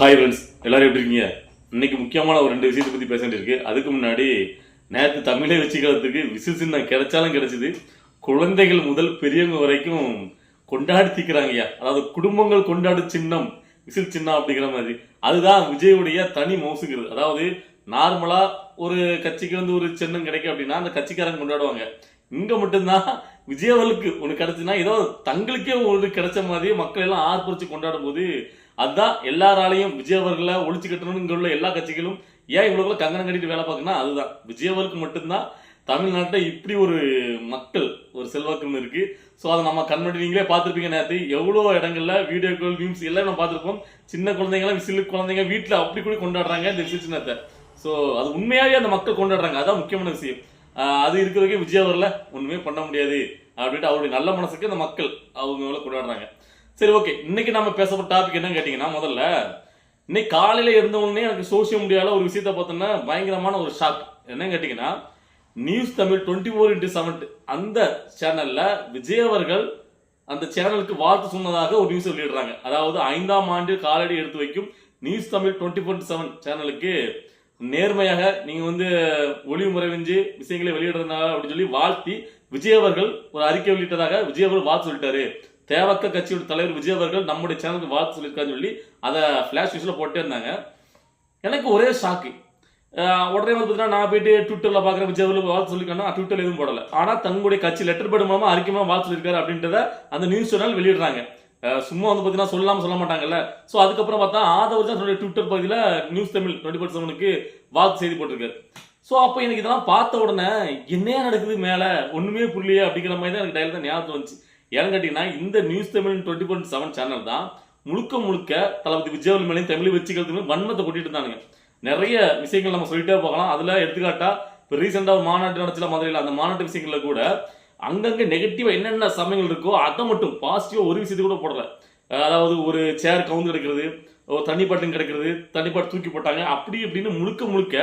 Hi friends எல்லோரும் எப்படி இருக்கீங்க? இன்னைக்கு முக்கியமான ஒரு ரெண்டு விஷயத்தை பற்றி பேசிட்டு இருக்கு. அதுக்கு முன்னாடி நேற்று தமிழை வச்சுக்கிறதுக்கு விசில் சின்னம் கிடைச்சாலும் கிடைச்சிது. குழந்தைகள் முதல் பெரியவங்க வரைக்கும் கொண்டாடி தீக்கிறாங்கய்யா அதாவது குடும்பங்கள் கொண்டாடும் சின்னம் விசில் சின்னம் அப்படிங்கிற மாதிரி. அதுதான் விஜயுடைய தனி மவுசுங்கிறது. அதாவது நார்மலாக ஒரு கட்சிக்கு வந்து ஒரு சின்னம் கிடைக்கும் அப்படின்னா அந்த கட்சிக்காரங்க கொண்டாடுவாங்க. இங்கே மட்டும்தான் விஜயவலுக்கு ஒன்று கிடச்சுன்னா ஏதோ தங்களுக்கே ஒன்று கிடைச்ச மாதிரி மக்கள் எல்லாம் ஆர்ப்பரித்து கொண்டாடும் போது அதுதான் எல்லாராலையும் விஜயவர்களை ஒழிச்சு கட்டணும்னு உள்ள எல்லா கட்சிகளும் ஏன் இவ்வளோக்குள்ள கங்கணம் கட்டிட்டு வேலை பார்க்கணும்னா அதுதான். விஜயவருக்கு மட்டும்தான் தமிழ்நாட்டில் இப்படி ஒரு மக்கள் ஒரு செல்வாக்குன்னு இருக்கு. ஸோ அதை நம்ம கண்மணி நீங்களே பார்த்துருப்பீங்க நேற்று எவ்வளோ இடங்கள்ல வீடியோக்கள் மீம்ஸ் எல்லாம் நம்ம பார்த்துருப்போம். சின்ன குழந்தைங்களாம் விசிலு குழந்தைங்க வீட்டில் அப்படி கூட கொண்டாடுறாங்க இந்த விசில் சின்னத்தை ஸோ அது உண்மையாகவே அந்த மக்கள் கொண்டாடுறாங்க. அதான் முக்கியமான விஷயம். அது இருக்கிறதுக்கே விஜய் அவர்ல பண்ண முடியாது. அப்படின்ட்டு அவருடைய நல்ல மனசுக்கு அந்த மக்கள் அவங்க கொண்டாடுறாங்க. சரி ஓகே இன்னைக்கு நம்ம பேசப்பட்ட டாபிக் என்னன்னு கேட்டீங்கன்னா முதல்ல இன்னைக்கு காலையில இருந்த உடனே எனக்கு சோசியல் மீடியால ஒரு விஷயத்த பார்த்தோன்னா பயங்கரமான ஒரு ஷாக் என்னன்னு கேட்டீங்கன்னா news Tamil twenty four into seven அந்த சேனல்ல விஜய் அவர்கள் அந்த சேனலுக்கு வாழ்த்து சொன்னதாக ஒரு நியூஸ் வெளியிடுறாங்க. அதாவது ஐந்தாம் ஆண்டு காலடி எடுத்து வைக்கும் news Tamil twenty four seven சேனலுக்கு நேர்மையாக நீங்க வந்து ஒளிவு முறைவிஞ்சு விஷயங்களை வெளியிடுறதுனால அப்படின்னு சொல்லி வாழ்த்தி விஜய் அவர்கள் ஒரு அறிக்கை வெளியிட்டதாக விஜய் அவர்கள் வாழ்த்து சொல்லிட்டாரு. தேவக்க கட்சியோட தலைவர் விஜய் அவர்கள் நம்முடைய சேனலுக்கு வாழ்த்து சொல்லியிருக்காருன்னு சொல்லி அதை ஃபிளாஷ் நியூஸில் போட்டே இருந்தாங்க. எனக்கு ஒரே ஷாக்கு உடனே வந்து பார்த்தீங்கன்னா நான் போயிட்டு ட்விட்டரில் பார்க்குற விஜய் அவர்கள் வாழ்த்து சொல்லியிருக்காங்க ட்விட்டரில் எதுவும் போடல. ஆனால் தங்களுடைய கட்சி லெட்டர் பேட் மூலமாக அறிக்கை வாழ்த்து சொல்லியிருக்காரு அப்படின்றத அந்த நியூஸ் சேனல் வெளியிடுறாங்க. சும்மா வந்து பார்த்தீங்கன்னா சொல்லாமல் சொல்ல மாட்டாங்கல்ல. ஸோ அதுக்கப்புறம் பார்த்தா ஆதவர் தான் தன்னுடைய ட்விட்டர் பகுதியில் நியூஸ் தமிழ் டுவெண்ட்டி ஃபோர் செவனுக்கு வாழ்த்து செய்தி போட்டிருக்காரு. ஸோ அப்போ எனக்கு இதெல்லாம் பார்த்த உடனே என்னையா நடக்குது மேலே? ஒன்றுமே புரியலையே அப்படிங்கிற மாதிரி தான் எனக்கு டைல தான் ஞாபகம் வந்துச்சு. ஏன்னு கேட்டிங்கன்னா இந்த news Tamil twenty four seven channel தான் முழுக்க முழுக்க தளபதி விஜயவல் மேலையும் தமிழ் வச்சுக்கிறதுக்கு வன்மத்தை கொட்டிட்டு இருந்தானுங்க. நிறைய விஷயங்கள் நம்ம சொல்லிட்டே போகலாம். அதில் எடுத்துக்காட்டா இப்போ ரீசெண்டாக ஒரு மாநாட்டு நடச்சல மதுரையில் அந்த மாநாட்டு விஷயங்களில் கூட அங்கங்கே நெகட்டிவாக என்னென்ன சமயங்கள் இருக்கோ அதை மட்டும் பாசிட்டிவாக ஒரு விஷயத்தை கூட போடல. அதாவது ஒரு சேர் கவுந்து கிடக்கிறது ஒரு தண்ணி பாட்டும் கிடைக்கிறது தண்ணி பாட்டு தூக்கி போட்டாங்க. அப்படி இப்படின்னு முழுக்க முழுக்க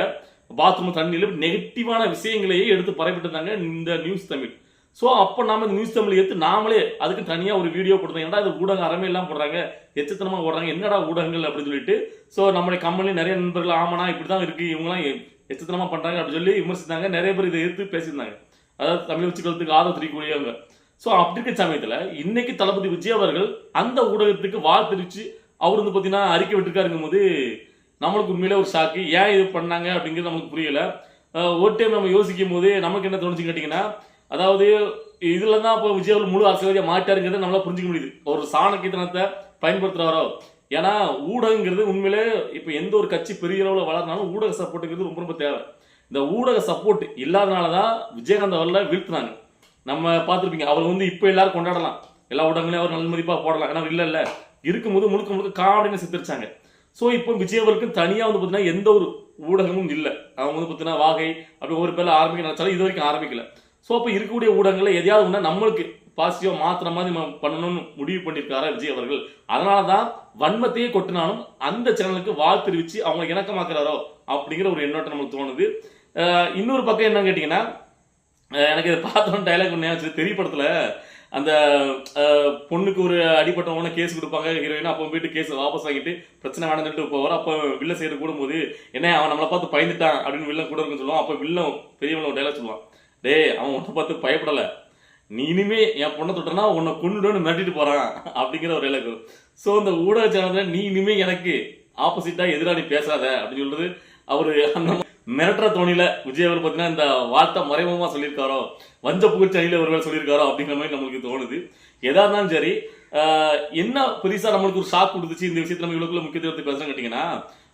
பாத்ரூம் தண்ணியில் நெகட்டிவான விஷயங்களையே எடுத்து பரப்பிட்டு இருந்தாங்க இந்த நியூஸ் தமிழ். ஸோ அப்போ நாம இந்த நியூஸ் தமிழ் எடுத்து நாமளே அதுக்கு தனியாக ஒரு வீடியோ கொடுத்தோம். ஏன்டா இது ஊடகம் அறமே எல்லாம் போடுறாங்க? எச்சத்தனமாக போடுறாங்க என்னடா ஊடகங்கள் அப்படின்னு சொல்லிட்டு ஸோ நம்மளுடைய கம்பெனி நிறைய நண்பர்கள் ஆமாண்ணா இப்படி தான் இருக்கு இவங்கலாம் எச்சத்தனமாக பண்றாங்க அப்படின்னு சொல்லி விமர்சித்தாங்க. நிறைய பேர் இதை எதிர்த்து பேசியிருந்தாங்க. அதாவது தமிழ் வச்சுக்கிறதுக்கு ஆதரவு தெரியக்கூடியவங்க ஸோ அப்படி இருக்க சமயத்தில் இன்னைக்கு தளபதி விஜய் அவர்கள் அந்த ஊடகத்துக்கு வாழ் அவர் வந்து பார்த்தீங்கன்னா அறிக்கை விட்டுருக்காருங்கும் போது நம்மளுக்கு உண்மையிலே ஒரு ஷாக்கு ஏன் இது பண்ணாங்க அப்படிங்கிறது நமக்கு புரியல. ஒரு டைம் நம்ம யோசிக்கும் போது நமக்கு என்ன தோணுச்சு கேட்டிங்கன்னா அதாவது இதில் தான் இப்போ விஜய் முழு அரசியல்வாதியாக மாட்டாருங்கிறத நம்மளால புரிஞ்சுக்க முடியுது. ஒரு சாணக்கியத்தனத்தை பயன்படுத்துகிறாரோ ஏன்னா ஊடகங்கிறது உண்மையிலே இப்போ எந்த ஒரு கட்சி பெரிய அளவில் வளர்னாலும் ஊடக சப்போர்ட்டுங்கிறது ரொம்ப ரொம்ப தேவை. இந்த ஊடக சப்போர்ட் இல்லாதனால தான் விஜயகாந்த் அவரில் வீழ்த்தினாங்க. நம்ம பார்த்துருப்பீங்க அவர் வந்து இப்போ எல்லாரும் கொண்டாடலாம். எல்லா ஊடகங்களையும் அவர் நல்ல மதிப்பாக போடலாம். ஏன்னா இல்லை இல்லை. இருக்கும்போது முழுக்க முழுக்க காமெடின்னு சித்தரிச்சாங்க. ஸோ இப்போ விஜய் தனியாக வந்து பார்த்தீங்கன்னா எந்த ஒரு ஊடகமும் இல்லை. அவங்க வந்து பார்த்தீங்கன்னா வாகை அப்படி ஒரு பேரில் ஆரம்பிக்க நினைச்சாலும் இது வரைக்கும் ஆரம்பிக்கல. ஸோ அப்போ இருக்கக்கூடிய ஊடகங்களை எதையாவது ஒன்றா நம்மளுக்கு பாசிட்டிவாக மாற்றுற மாதிரி நம்ம பண்ணணும்னு முடிவு பண்ணியிருக்காரா விஜய் அவர்கள். அதனால தான் வன்மத்தையே கொட்டினாலும் அந்த சேனலுக்கு வாழ் தெரிவித்து அவங்களை இணக்கமாக்குறாரோ அப்படிங்கிற ஒரு எண்ணோட்டம் நம்மளுக்கு தோணுது. இன்னொரு பக்கம் என்னன்னு கேட்டிங்கன்னா எனக்கு இதை பார்த்தோன்னு டைலாக் ஒன்று ஞாபகம் தெரிய அந்த பொண்ணுக்கு ஒரு அடிப்பட்டவன கேஸ் கொடுப்பாங்க ஹீரோயின் அப்போ போயிட்டு கேஸ் வாபஸ் வாங்கிட்டு பிரச்சனை வேணாம்னு சொல்லிட்டு போவார். அப்போ வில்ல சைடு கூடும்போது என்ன அவன் நம்மளை பார்த்து பயந்துட்டான் அப்படின்னு வில்லன் கூட இருக்குன்னு சொல்லுவான். அப்போ வில்லம் பெரியவன ஒரு டைலாக் சொல்லுவான். டேய் அவன் உன்னை பார்த்து பயப்படலை. நீ இனிமே என் பொண்ணை தொட்டனா உன்னை கொண்டுடுன்னு மிரட்டிட்டு போறான் அப்படிங்கிற ஒரு இலக்கு. ஸோ இந்த ஊடக சேனலில் நீ இனிமே எனக்கு ஆப்போசிட்டா எதிராக நீ பேசாத அப்படின்னு சொல்றது அவரு அந்த மிரட்டுற தோணியில் விஜய் அவர் பார்த்தீங்கன்னா இந்த வார்த்தை மறைமுகமா சொல்லியிருக்காரோ வஞ்ச புகழ்ச்சனியில ஒருவேளை சொல்லியிருக்காரோ அப்படிங்கிற மாதிரி நம்மளுக்கு தோணுது. எதா இருந்தாலும் சரி ஆஹ் என்ன பெருசாக நம்மளுக்கு ஒரு ஷாக் கொடுத்துச்சு இந்த விஷயத்துல நம்ம இவ்வளோக்குள்ள முக்கியத்துவத்தை பேசுறோம் கேட்டிங்கன்னா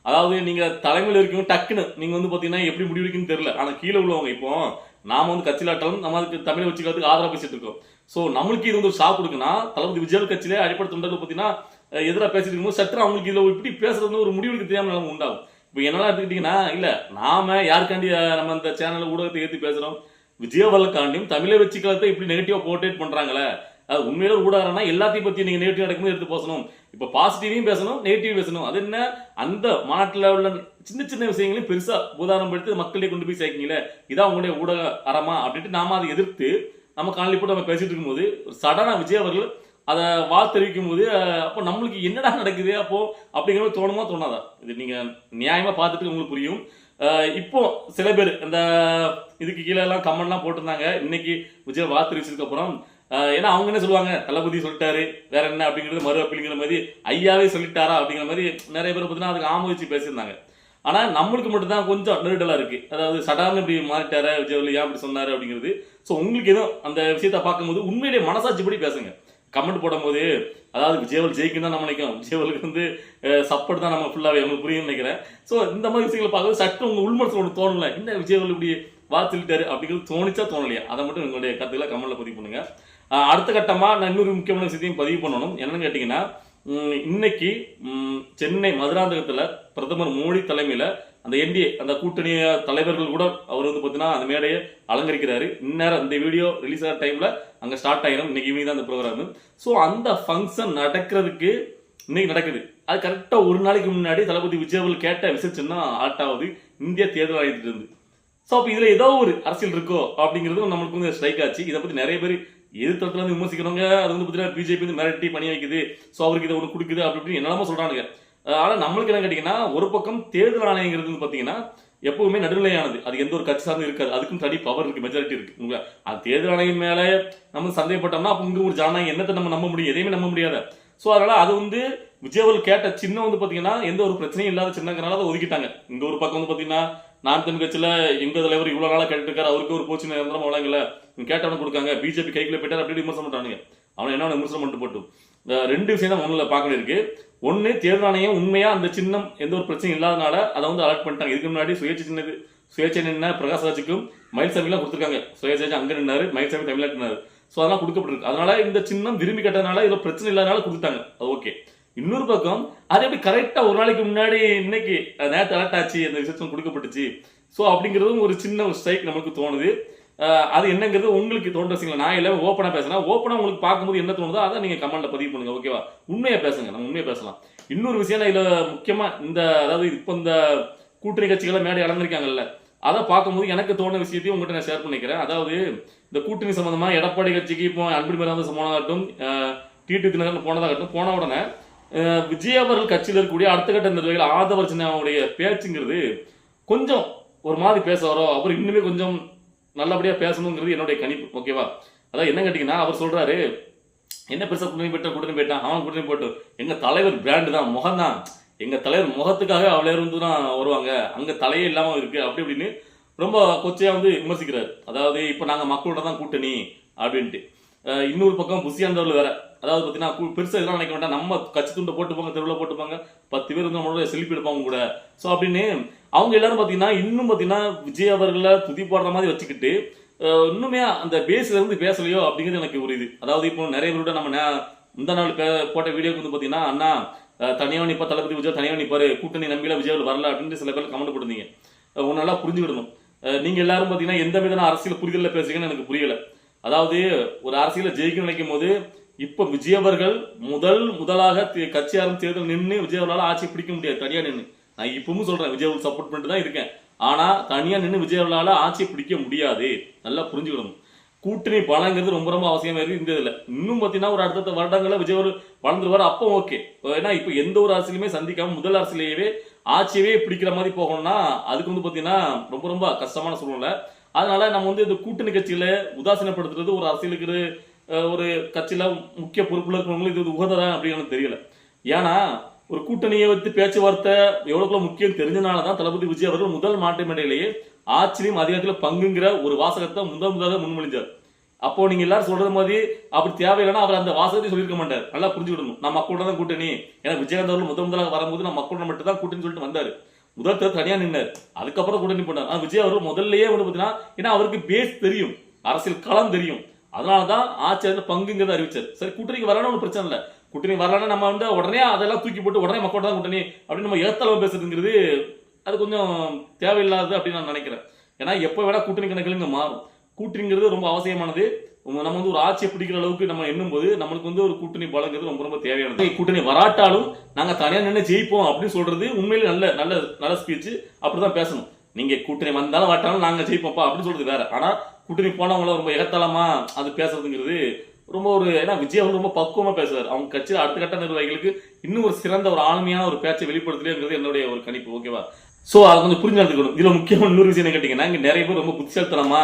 அதாவது நீங்க தலைமையில் இருக்கீங்க டக்குன்னு நீங்க வந்து பாத்தீங்கன்னா எப்படி முடிவெடுக்குன்னு தெரியல. ஆனா கீழே உள்ளவங்க இப்போ நாம வந்து கட்சியிலாட்டாலும் நம்மளுக்கு தமிழை வச்சுக்கிறதுக்கு ஆதரவு பேசிட்டு இருக்கோம் ஸோ நம்மளுக்கு இது வந்து ஒரு ஷாக் கொடுக்குன்னா தளபதி விஜய் கட்சியிலே அடிப்படை தொண்டர்கள் பார்த்தீங்கன்னா எதிராக பேசிட்டு இருக்கும்போது சற்று அவங்களுக்கு இதில் இப்படி பேசுறது வந்து ஒரு முடிவுக்கு தெரியாமல் நிலைமை உண்டாகும். இப்போ என்னெல்லாம் எடுத்துக்கிட்டீங்கன்னா இல்லை நாம யாருக்காண்டி நம்ம இந்த சேனலில் ஊடகத்தை ஏற்றி பேசுகிறோம் விஜயவல்லக்காண்டியும் தமிழை வச்சுக்கிறத இப்படி நெகட்டிவாக போர்ட்ரேட் பண்ணுறாங்களே அது உண்மையில ஊடகம்னா எல்லாத்தையும் பற்றி நீங்கள் நெகட்டிவ் நடக்கும்போது எடுத்து பேசணும். இப்போ பாசிட்டிவையும் பேசணும் நெகட்டிவ் பேசணும். அது என்ன? அந்த மாநாட்டில் உள்ள சின்ன சின்ன விஷயங்களையும் பெருசாக உதாரணம் படுத்தி மக்களிடையே கொண்டு போய் சேர்க்கீங்களே இதான் உங்களுடைய ஊடக அறமா? அப்படின்ட்டு நாம அதை எதிர்த்து நம்ம காலையில் போட்டு நம்ம பேசிட்டு இருக்கும்போது ஒரு சடனாக விஜய் அவர்கள் அதை வாழ் தெரிவிக்கும் போது அப்போ நம்மளுக்கு என்னடா நடக்குது அப்போ அப்படிங்கிற மாதிரி தோணுமா தோணாதா? இது நீங்க நியாயமா பார்த்துட்டு உங்களுக்கு புரியும். இப்போ சில பேர் இந்த இதுக்கு கீழே எல்லாம் கமெண்ட்லாம் போட்டிருந்தாங்க. இன்னைக்கு விஜய் வாழ் தெரிவிச்சதுக்கு அப்புறம் ஏன்னா அவங்க என்ன சொல்லுவாங்க? தளபதி சொல்லிட்டாரு. வேற என்ன அப்படிங்கிறது மறு அப்படிங்கிற மாதிரி ஐயாவே சொல்லிட்டாரா அப்படிங்கிற மாதிரி நிறைய பேர் பார்த்தீங்கன்னா அதுக்கு ஆம வச்சு பேசியிருந்தாங்க. ஆனால் நம்மளுக்கு மட்டும்தான் கொஞ்சம் நெருடலா இருக்குது அதாவது சடார்னு இப்படி மாறிட்டார விஜய் ஏன் அப்படி சொன்னார் அப்படிங்கிறது. ஸோ உங்களுக்கு எதுவும் அந்த விஷயத்த பார்க்கும்போது உண்மையிலேயே மனசாட்சிப்படி பேசுங்க. கமெண்ட் போடும்போது அதாவது விஜயவல் ஜெயிக்கும் தான் நம்ம நினைக்கிறோம். விஜயவலுக்கு வந்து சப்போர்ட் தான் நம்ம ஃபுல்லாகவே உங்களுக்கு புரியும் நினைக்கிறேன். ஸோ இந்த மாதிரி விஷயங்களை பார்க்கும்போது சட்டம் உங்கள் உள்மனசுல ஒன்று தோணல. என்ன விஜயவல் இப்படி வாழ்த்துட்டாரு அப்படிங்கிறது தோணிச்சா தோணலையா? அதை மட்டும் உங்களுடைய கருத்துக்களை கமெண்ட்ல பதிவு பண்ணுங்க. அடுத்த கட்டமாக நான் இன்னொரு முக்கியமான விஷயத்தையும் பதிவு பண்ணணும். என்னன்னு கேட்டிங்கன்னா இன்னைக்கு சென்னை மதுராந்தகத்தில் பிரதமர் மோடி தலைமையில் அந்த என்டிஏ அந்த கூட்டணி தலைவர்கள் கூட அவர் வந்து பார்த்தீங்கன்னா அந்த மேடையை அலங்கரிக்கிறாரு. இந்நேரம் இந்த வீடியோ ரிலீஸ் ஆகிற டைமில் அங்கே ஸ்டார்ட் ஆகிடும் இன்னைக்கு ஈவினிங் தான் அந்த ப்ரோக்ராம் ஸோ அந்த ஃபங்க்ஷன் நடக்கிறதுக்கு இன்னைக்கு நடக்குது. அது கரெக்டாக ஒரு நாளைக்கு முன்னாடி தளபதி விஜயவல் கேட்ட விசிச்சுன்னா ஆல்ட் ஆகுது. இந்திய தேர்தல் ஆகிட்டு இருந்து ஸோ அப்போ இதில் ஏதோ ஒரு அரசியல் இருக்கோ அப்படிங்கிறது நம்மளுக்கு வந்து ஸ்ட்ரைக் ஆச்சு. இதை பற்றி நிறைய பேர் எதிர்த்தரத்துல இருந்து விமர்சிக்கிறவங்க அது வந்து பார்த்தீங்கன்னா பிஜேபி வந்து மிரட்டி பணி வைக்குது. ஸோ அவருக்கு இதை ஒன்று கொடுக்குது அப்படி இப்படி என்னெல்லாமோ சொல்கிறானுங்க ஆனால் நம்மளுக்கு என்ன கேட்டிங்கன்னா ஒரு பக்கம் தேர்தல் ஆணையங்கிறது வந்து பார்த்தீங்கன்னா எப்பவுமே நடுநிலையானது. அது எந்த ஒரு கட்சி சார்ந்து இருக்காது. அதுக்கும் தனி பவர் இருக்கு மெஜாரிட்டி இருக்கு. உங்க அது தேர்தல் ஆணையம் மேலே நம்ம சந்தேகப்பட்டோம்னா அப்போ இங்கே ஒரு ஜனநாயகம் என்னத்தை நம்ம நம்ப முடியும். எதையுமே நம்ப முடியாத. ஸோ அதனால அது வந்து விஜயவல் கேட்ட சின்ன வந்து பார்த்தீங்கன்னா எந்த ஒரு பிரச்சனையும் இல்லாத சின்னங்கிறனால அதை ஒதுக்கிட்டாங்க. இந்த ஒரு பக்கம் வந்து பார்த்தீங்கன்னா நான் தென் கட்சியில் எங்கள் தலைவர் இவ்வளோ நாளாக கேட்டுருக்காரு அவருக்கு ஒரு போச்சு நிரந்தரம் வழங்கலை கேட்டவன கொடுக்காங்க. பிஜேபி கைக்குள்ள போயிட்டார் அப்படி விமர்சனம் பண்ணுறானுங்க அவன் என்ன விமர்சனம் பண்ணிட்டு போட்டும் ரெண்டு விஷயம் தான் ஒண்ணுல பார்க்க இருக்கு ஒன்று தேர்தல் ஆணையம் உண்மையாக அந்த சின்னம் எந்த ஒரு பிரச்சனையும் இல்லாதனால அதை வந்து அலர்ட் பண்ணிட்டாங்க. இதுக்கு முன்னாடி சுயேட்சை சின்னது சுயேட்சை நின்ன பிரகாஷ்ராஜுக்கும் மயில்சாமிலாம் கொடுத்துருக்காங்க. சுயேட்சை அங்கே நின்னாரு மயில்சாமி தமிழ்நாட்டு நின்னாரு. ஸோ அதெல்லாம் கொடுக்கப்பட்டிருக்கு. அதனால இந்த சின்னம் விரும்பி கட்டதுனால இதில் பிரச்சனை இல்லாதனால கொடுத்தாங்க அது ஓகே இன்னொரு பக்கம் அது எப்படி கரெக்டா ஒரு நாளைக்கு முன்னாடி இன்னைக்கு நேரத்தை அலர்ட் ஆச்சு அந்த விஷயம் கொடுக்கப்பட்டுச்சு. ஸோ அப்படிங்கிறதும் ஒரு சின்ன ஒரு ஸ்ட்ரைக் நமக்கு தோணுது. அது என்னங்கிறது உங்களுக்கு தோன்ற விஷயங்கள் நான் எல்லாம் ஓப்பனாக பேசுகிறேன் ஓப்பனாக உங்களுக்கு பார்க்கும்போது என்ன தோணுதோ அதை நீங்கள் கமெண்ட்டில் பதிவு பண்ணுங்கள் ஓகேவா உண்மையாக பேசுங்க நம்ம உண்மையாக பேசலாம். இன்னொரு விஷயம் நான் இதில் முக்கியமாக இந்த அதாவது இப்போ இந்த கூட்டணி கட்சிகளை மேடை அலங்கரிக்காங்கல்ல அதை பார்க்கும்போது எனக்கு தோண விஷயத்தையும் உங்கள்கிட்ட நான் ஷேர் பண்ணிக்கிறேன். அதாவது இந்த கூட்டணி சம்மந்தமாக எடப்பாடி கட்சிக்கு இப்போ அன்பு மேலாந்த போனதாகட்டும் டிடி தினகரன் போனதாகட்டும் போன உடனே விஜய் அவர்கள் கட்சியில் இருக்கக்கூடிய அடுத்த கட்ட நிர்வாகிகள் ஆதவர் சின்னாவுடைய பேச்சுங்கிறது கொஞ்சம் ஒரு மாதிரி பேச வரோ அப்புறம் இன்னுமே கொஞ்சம் நல்லபடியாக பேசணுங்கிறது என்னுடைய கணிப்பு ஓகேவா அதான் என்ன கேட்டிங்கன்னா அவர் சொல்கிறாரு என்ன பெருசாக கூட்டணி போயிட்டா கூட்டணி போயிட்டான் அவன் கூட்டணி போட்டு எங்கள் தலைவர் பிராண்டு தான் முகம் தான். எங்கள் தலைவர் முகத்துக்காக அவ்வளோ இருந்து தான் வருவாங்க அங்கே தலையே இல்லாமல் இருக்குது அப்படி இப்படின்னு ரொம்ப கொச்சையாக வந்து விமர்சிக்கிறார். அதாவது இப்போ நாங்கள் மக்களோட தான் கூட்டணி அப்படின்ட்டு. இன்னொரு பக்கம் புசியாந்தவர்கள் வேற. அதாவது பார்த்தீங்கன்னா பெருசாக இதெல்லாம் நினைக்க வேண்டாம் நம்ம கட்சி துண்டை போட்டுப்பாங்க தெருவில் போட்டுப்பாங்க பத்து பேர் வந்து நம்மளோட செல்ஃபி எடுப்பாங்க கூட. ஸோ அப்படின்னு அவங்க எல்லாரும் பார்த்தீங்கன்னா இன்னும் பார்த்தீங்கன்னா விஜய் அவர்களை துதி போடுற மாதிரி வச்சுக்கிட்டு இன்னுமே அந்த பேஸ்ல இருந்து பேசலையோ அப்படிங்கிறது எனக்கு ஒரு இது. அதாவது இப்போ நிறைய பேரோட நம்ம இந்த முந்தா நாள் போட்ட வீடியோக்கு வந்து பார்த்தீங்கன்னா அண்ணா தனியாக தனியா நிப்பா தளபதி விஜய் தனியாக நிப்பாரு. கூட்டணி நம்பியில விஜய் வரல அப்படின்னு சில பேர் கமெண்ட் போட்டிருந்தீங்க. அஹ் நல்லா புரிஞ்சுக்கிடணும். நீங்கள் எல்லாரும் பார்த்தீங்கன்னா எந்த விதமான அரசியல் புரிதலில் பேசுறீங்கன்னு எனக்கு புரியல. அதாவது ஒரு அரசியலை ஜெயிக்க நினைக்கும் போது இப்போ விஜய் அவர்கள் முதல் முதலாக தி- கட்சி ஆரம்பி தேர்தல் நின்று விஜய் அவர்களால ஆட்சி பிடிக்க முடியாது தனியாக நின்று நான் இப்பவும் சொல்றேன் விஜய் சப்போர்ட் பண்ணிட்டு தான் இருக்கேன். ஆனா தனியா நின்று விஜய் ஆட்சியை பிடிக்க முடியாது. நல்லா புரிஞ்சுக்கணும். கூட்டணி பலங்கிறது ரொம்ப ரொம்ப அவசியமா இருக்கு இந்த இதுல. இன்னும் பாத்தீங்கன்னா ஒரு அடுத்த வருடங்களில் விஜய் ஒரு வளர்ந்துருவார் அப்போ ஓகே ஏன்னா இப்ப எந்த ஒரு அரசியலுமே சந்திக்காம முதல் அரசியலையவே ஆட்சியவே பிடிக்கிற மாதிரி போகணும்னா அதுக்கு வந்து பாத்தீங்கன்னா ரொம்ப ரொம்ப கஷ்டமான சூழ்நிலை. அதனால நம்ம வந்து இந்த கூட்டணி கட்சியில உதாசீனப்படுத்துறது ஒரு அரசியலுக்கு ஒரு, ஒரு கட்சியில முக்கிய பொறுப்புல இருக்கிறவங்களுக்கு இது உகந்ததா அப்படின்னு தெரியல. ஏன்னா ஒரு கூட்டணியை வைத்து பேச்சுவார்த்தை எவ்வளவுக்குள்ள முக்கியம் தெரிஞ்சனால தான் தளபதி விஜய் அவர்கள் முதல் மாட்டு மேடையிலேயே ஆட்சியிலும் அதிகாரத்தில் பங்குங்கிற ஒரு வாசகத்தை முதல் முதலாக முன்மொழிஞ்சார். அப்போ நீங்க எல்லாரும் சொல்றது மாதிரி அப்படி தேவையில்லைன்னா அவர் அந்த வாசகத்தை சொல்லியிருக்க மாட்டார். நல்லா புரிஞ்சுக்கிடணும். நான் மக்களோட தான் கூட்டணி. ஏன்னா விஜயகாந்த் அவர்கள் முதல் முதலாக வரும்போது நான் மக்களோட மட்டும் தான் கூட்டணி சொல்லிட்டு வந்தார். முதல் தேர்தல் தனியா நின்னார். அதுக்கப்புறம் கூட்டணி போனார். ஆனா விஜய் அவர்கள் முதல்லயே வந்து பார்த்தீங்கன்னா ஏன்னா அவருக்கு பேஸ் தெரியும். அரசியல் களம் தெரியும். அதனாலதான் ஆட்சியர் பங்குங்கிறத அறிவிச்சார். சரி கூட்டணிக்கு வரணும் ஒன்றும் பிரச்சனை இல்லை. கூட்டணி வரலன்னா நம்ம வந்து உடனே அதெல்லாம் தூக்கி போட்டு உடனே மக்களோட தான் கூட்டணி அப்படின்னு நம்ம ஏத்தளவு பேசுறதுங்கிறது அது கொஞ்சம் தேவையில்லாதது அப்படின்னு நான் நினைக்கிறேன். ஏன்னா எப்போ வேணா கூட்டணி கணக்குல மாறும். கூட்டணிங்கிறது ரொம்ப அவசியமானது. நம்ம வந்து ஒரு ஆட்சியை பிடிக்கிற அளவுக்கு நம்ம எண்ணும் போது நம்மளுக்கு வந்து ஒரு கூட்டணி பலங்கிறது ரொம்ப ரொம்ப தேவையானது. கூட்டணி வராட்டாலும் நாங்கள் தனியாக நின்று ஜெயிப்போம் அப்படின்னு சொல்றது உண்மையிலே நல்ல நல்ல நல்ல ஸ்பீச் அப்படிதான் பேசணும். நீங்க கூட்டணி வந்தாலும் வாட்டாலும் நாங்கள் ஜெயிப்போம்ப்பா அப்படின்னு சொல்றது வேற. ஆனால் கூட்டணி போனவங்கள ரொம்ப எகத்தலமா அது பேசுறதுங்கிறது ரொம்ப ஒரு ஏன்னா விஜய் வந்து ரொம்ப பக்குவமாக பேசுவார் அவங்க கட்சியில் அடுத்த கட்ட நிர்வாகிகளுக்கு இன்னும் ஒரு சிறந்த ஒரு ஆளுமையான ஒரு பேச்சை வெளிப்படுத்தலைங்கிறது என்னுடைய ஒரு கணிப்பு ஓகேவா? ஸோ அதை கொஞ்சம் புரிஞ்சு நடந்துக்கணும் இதில் முக்கியமான இன்னொரு விஷயம் என்ன கேட்டிங்கன்னா இங்கே நிறைய பேர் ரொம்ப புத்திசாலித்தனமா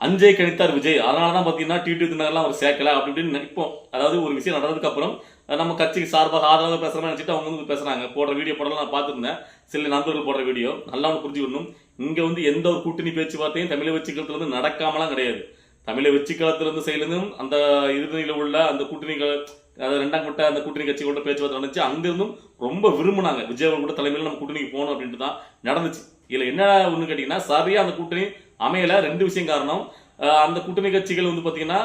அஞ்சே கணித்தார் விஜய். அதனால தான் பார்த்தீங்கன்னா டிடி தினகர்லாம் அவர் சேர்க்கல அப்படி இப்படின்னு நினைப்போம். அதாவது ஒரு விஷயம் நடந்ததுக்கு அப்புறம் நம்ம கட்சிக்கு சார்பாக ஆதரவாக பேசுகிறோம்னு நினச்சிட்டு அவங்க வந்து பேசுகிறாங்க போடுற வீடியோ போடலாம் நான் பார்த்துருந்தேன். சில நண்பர்கள் போடுற வீடியோ. நல்லா ஒன்று புரிஞ்சுக்கணும். இங்கே வந்து எந்த ஒரு கூட்டணி பேச்சுவார்த்தையும் தமிழை வச்சுக்கிறதுல வந்து நடக்காமலாம் கிடையாது. தமிழை வெற்றி இருந்து செயலிருந்தும் அந்த இறுதியில் உள்ள அந்த கூட்டணிகள் அதாவது ரெண்டாம் கட்ட அந்த கூட்டணி கட்சிகளோட பேச்சுவார்த்தை நடந்துச்சு. அங்கிருந்தும் ரொம்ப விரும்புனாங்க. விஜயவன் கூட தலைமையில் நம்ம கூட்டணிக்கு போகணும் அப்படின்ட்டு தான் நடந்துச்சு. இதில் என்ன ஒன்று கேட்டிங்கன்னா சரியாக அந்த கூட்டணி அமையல. ரெண்டு விஷயம் காரணம். அந்த கூட்டணி கட்சிகள் வந்து பார்த்தீங்கன்னா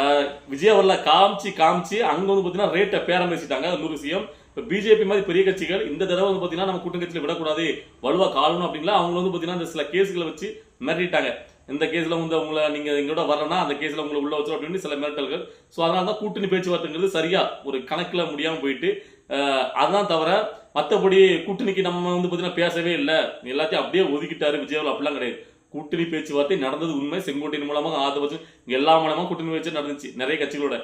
அஹ் விஜய் காமிச்சு காமிச்சு அங்கே வந்து பார்த்தீங்கன்னா ரேட்டை பேரம் பேசிட்டாங்க. அது ஒரு விஷயம். இப்போ பிஜேபி மாதிரி பெரிய கட்சிகள் இந்த தடவை வந்து பார்த்தீங்கன்னா நம்ம கூட்டணி கட்சியில் விடக்கூடாது. வலுவாக காலணும் அப்படிங்களா அவங்க வந்து பார்த்தீங்கன்னா இந்த சில கேஸ்களை வச்சு மிரட்டிட்டாங்க. இந்த கேஸில் வந்து உங்களை நீங்கள் எங்களோட வரலன்னா அந்த கேஸில் உங்களை உள்ள வச்சிரும் அப்படின்னு சில மிரட்டல்கள். ஸோ அதனால தான் கூட்டணி பேச்சுவார்த்தைங்கிறது சரியாக ஒரு கணக்கில் முடியாமல் போயிட்டு அதான் தவிர மற்றபடி கூட்டணிக்கு நம்ம வந்து பார்த்திங்கன்னா பேசவே இல்லை. எல்லாத்தையும் அப்படியே ஒதுக்கிட்டாரு விஜயவில் அப்படிலாம் கிடையாது. கூட்டணி பேச்சுவார்த்தை நடந்தது உண்மை. செங்கோட்டையின் மூலமாக ஆதரவு எல்லா மூலமாக கூட்டணி பேச்சு நடந்துச்சு நிறைய கட்சிகளோட.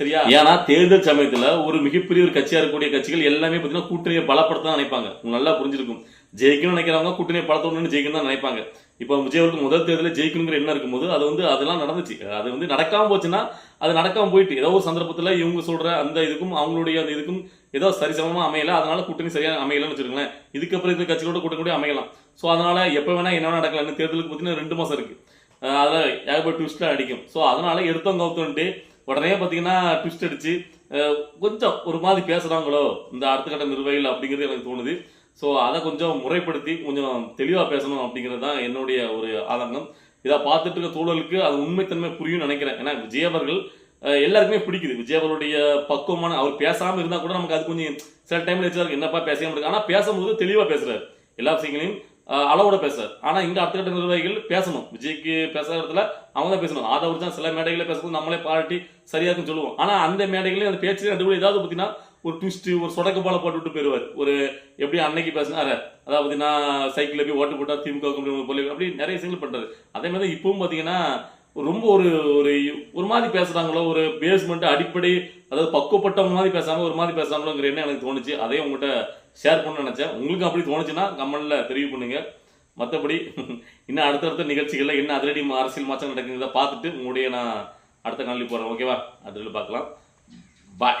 சரியா? ஏன்னா தேர்தல் சமயத்துல ஒரு மிகப்பெரிய ஒரு கட்சியா இருக்கக்கூடிய கட்சிகள் எல்லாமே பார்த்தீங்கன்னா கூட்டணியை பலப்படுத்த நினைப்பாங்க. உங்களுக்கு நல்லா புரிஞ்சிருக்கும். ஜெயிக்கணும்னு நினைக்கிறவங்க கூட்டணியை பலத்தணும்னு ஜெயிக்கணும் தான் நினைப்பாங்க. இப்போ விஜய் அவருக்கு முதல் தேர்தலில் ஜெயிக்கணுங்கிற எண்ணம் இருக்கும்போது அது வந்து அதெல்லாம் நடந்துச்சு. அது வந்து நடக்காமல் போச்சுன்னா அது நடக்காமல் போயிட்டு ஏதோ ஒரு சந்தர்ப்பத்தில் இவங்க சொல்கிற அந்த இதுக்கும் அவங்களுடைய அந்த இதுக்கும் ஏதோ சரிசமமாக அமையல. அதனால கூட்டணி சரியாக அமையலன்னு வச்சுருக்கேன் இதுக்கப்புறம் இந்த கட்சிகளோட கூட்டணி கூட அமையலாம். ஸோ அதனால எப்போ வேணால் என்ன வேணால் நடக்கலாம். இன்னும் தேர்தலுக்கு பார்த்தீங்கன்னா ரெண்டு மாதம் இருக்குது அதில் ஏகப்பட்ட ட்விஸ்ட்லாம் அடிக்கும். ஸோ அதனால எடுத்தவங்க கவுத்துன்ட்டு உடனே பார்த்தீங்கன்னா ட்விஸ்ட் அடித்து கொஞ்சம் ஒரு மாதிரி பேசுகிறாங்களோ இந்த அடுத்த கட்ட நிர்வாகிகள் அப்படிங்கிறது எனக்கு தோணுது. ஸோ அதை கொஞ்சம் முறைப்படுத்தி கொஞ்சம் தெளிவாக பேசணும் அப்படிங்கிறது தான் என்னுடைய ஒரு ஆதங்கம். இதை பார்த்துட்டு இருக்க தோழலுக்கு அது உண்மைத்தன்மை புரியும் நினைக்கிறேன். ஏன்னா விஜய் அவர்கள் எல்லாருக்குமே பிடிக்குது. விஜய் அவருடைய பக்குவமான அவர் பேசாமல் இருந்தால் கூட நமக்கு அது கொஞ்சம் சில டைமில் வச்சு என்னப்பா பேசாம இருக்கு ஆனால் பேசும்போது தெளிவாக பேசுகிறார் எல்லா விஷயங்களையும் அளவோட பேசுறாரு. ஆனா இங்க அடுத்த கட்ட நிர்வாகிகள் பேசணும். விஜய்க்கு பேசுற இடத்துல அவங்க தான் பேசணும். ஆதவர் தான் சில மேடைகளை பேசும்போது நம்மளே பாராட்டி சரியா இருக்குன்னு சொல்லுவோம். ஆனா அந்த மேடைகளையும் அந்த பேச்சு நடுவில் ஏதாவது பார்த்தீங்கன்னா ஒரு ட்விஸ்ட் ஒரு சொடக்கு பால போட்டு விட்டு போயிருவார் ஒரு எப்படி அன்னைக்கு பேசினாரு அதாவது பார்த்தீங்கன்னா சைக்கிளில் போய் ஓட்டு போட்டா திமுக போல அப்படி நிறைய விஷயங்கள் பண்றாரு. அதே மாதிரி இப்பவும் பார்த்தீங்கன்னா ரொம்ப ஒரு ஒரு ஒரு மாதிரி பேசுறாங்களோ ஒரு பேஸ்மெண்ட் அடிப்படை அதாவது பக்குவப்பட்டவங்க மாதிரி பேசாம ஒரு மாதிரி பேசுறாங்களோங்கிற என்ன எனக்கு தோணுச்சு. அதையும் உங்கள்கிட்ட ஷேர் பண்ண நினைச்சேன். உங்களுக்கு அப்படி தோணுச்சுன்னா கமெண்ட்ல தெரிவு பண்ணுங்க. மற்றபடி இன்னும் அடுத்தடுத்த நிகழ்ச்சிகளில் என்ன அதிரடி அரசியல் மாற்றம் நடக்குங்கிறத பார்த்துட்டு உங்களுடைய நான் அடுத்த காணொலி போகிறேன் ஓகேவா? அதில் பார்க்கலாம். பாய்